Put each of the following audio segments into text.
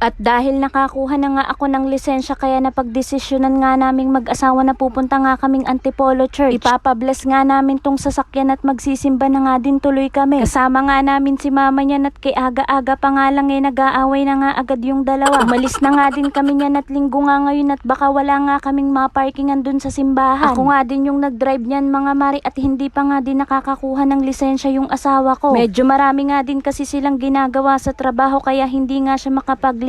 At dahil nakakuha na nga ako ng lisensya kaya napagdesisyonan nga naming mag-asawa na pupunta nga kaming Antipolo Church. Ipapabless nga namin tong sasakyan at magsisimba na nga din tuloy kami. Kasama nga namin si mama niyan at kay aga-aga pa nga lang eh nag-aaway na nga agad yung dalawa. Umalis na nga din kami niyan at linggo nga ngayon at baka wala nga kaming maparkingan dun sa simbahan. Ako nga din yung nag-drive niyan mga mari at hindi pa nga din nakakakuha ng lisensya yung asawa ko. Medyo marami nga din kasi silang ginagawa sa trabaho kaya hindi nga siya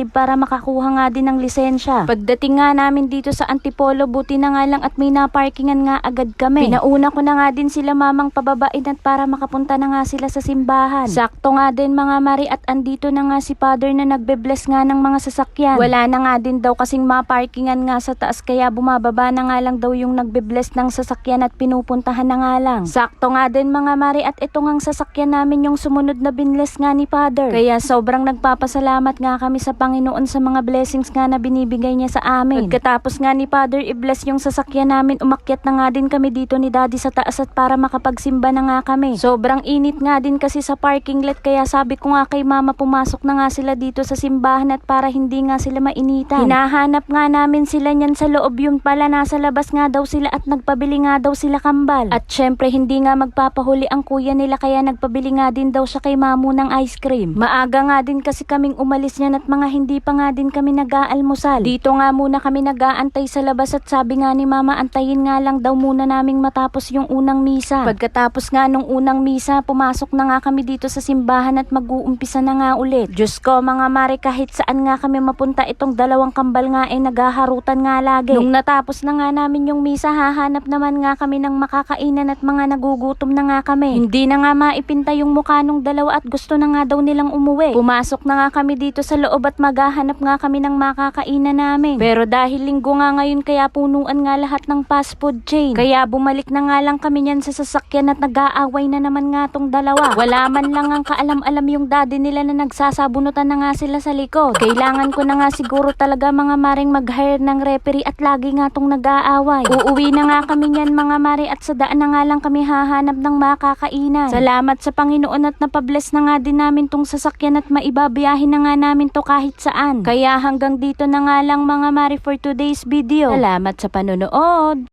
makapaglib para makakuha nga din ng lisensya. Pagdating nga namin dito sa Antipolo, buti na nga lang at may naparkingan nga agad kami. Pinauna ko na nga din sila mamang pababain at para makapunta na nga sila sa simbahan. Sakto nga din mga mari at andito na nga si father na nagbe-bless nga ng mga sasakyan. Wala na nga din daw kasing maparkingan nga sa taas kaya bumababa na nga lang daw yung nagbe-bless ng sasakyan at pinupuntahan na nga lang. Sakto nga din mga mari at ito ngang sasakyan namin yung sumunod na binless nga ni father. Kaya sobrang nagpapasalamat nga kami sa Panginoon sa mga blessings nga na binibigay niya sa amin. Pagkatapos nga ni father i-bless yung sasakyan namin, umakyat na nga din kami dito ni daddy sa taas at para makapagsimba na nga kami. Sobrang init nga din kasi sa parking lot kaya sabi ko nga kay mama pumasok na nga sila dito sa simbahan at para hindi nga sila mainitan. Hinahanap nga namin sila niyan sa loob yun pala nasa labas nga daw sila at nagpabili nga daw sila kambal. At syempre hindi nga magpapahuli ang kuya nila kaya nagpabili nga din daw siya kay mamu ng ice cream. Maaga nga din kasi kaming umalis niyan at mga hindi pa nga din kami nag-aalmusal. Dito nga muna kami nag-aantay sa labas at sabi nga ni mama antayin nga lang daw muna naming matapos yung unang misa. Pagkatapos nga nung unang misa, pumasok na nga kami dito sa simbahan at mag-uumpisa na nga ulit. Diyos ko mga mare kahit saan nga kami mapunta itong dalawang kambal nga ay naghaharutan nga lagi. Nung natapos na nga namin yung misa, hahanap naman nga kami ng makakainan at mga nagugutom na nga kami. Hindi na nga maipinta yung mukha nung dalawa at gusto na nga daw nilang umuwi. Pumasok na nga kami dito sa loob at maghahanap nga kami ng makakainan namin. Pero dahil linggo nga ngayon kaya punuan nga lahat ng fast food chain. Kaya bumalik na nga lang kami niyan sa sasakyan at nag-aaway na naman nga tong dalawa. Wala man lang ang kaalam-alam yung daddy nila na nagsasabunutan na nga sila sa likod. Kailangan ko na nga siguro talaga mga maring mag-hire ng referee at lagi nga tong nag-aaway. Uuwi na nga kami niyan mga mare at sa daan na nga lang kami hahanap ng makakainan. Salamat sa Panginoon at napabless na nga din namin tong sasakyan at maibabiyahin na nga namin to kahit saan. Kaya hanggang dito na nga lang mga mare for today's video. Salamat sa panonood!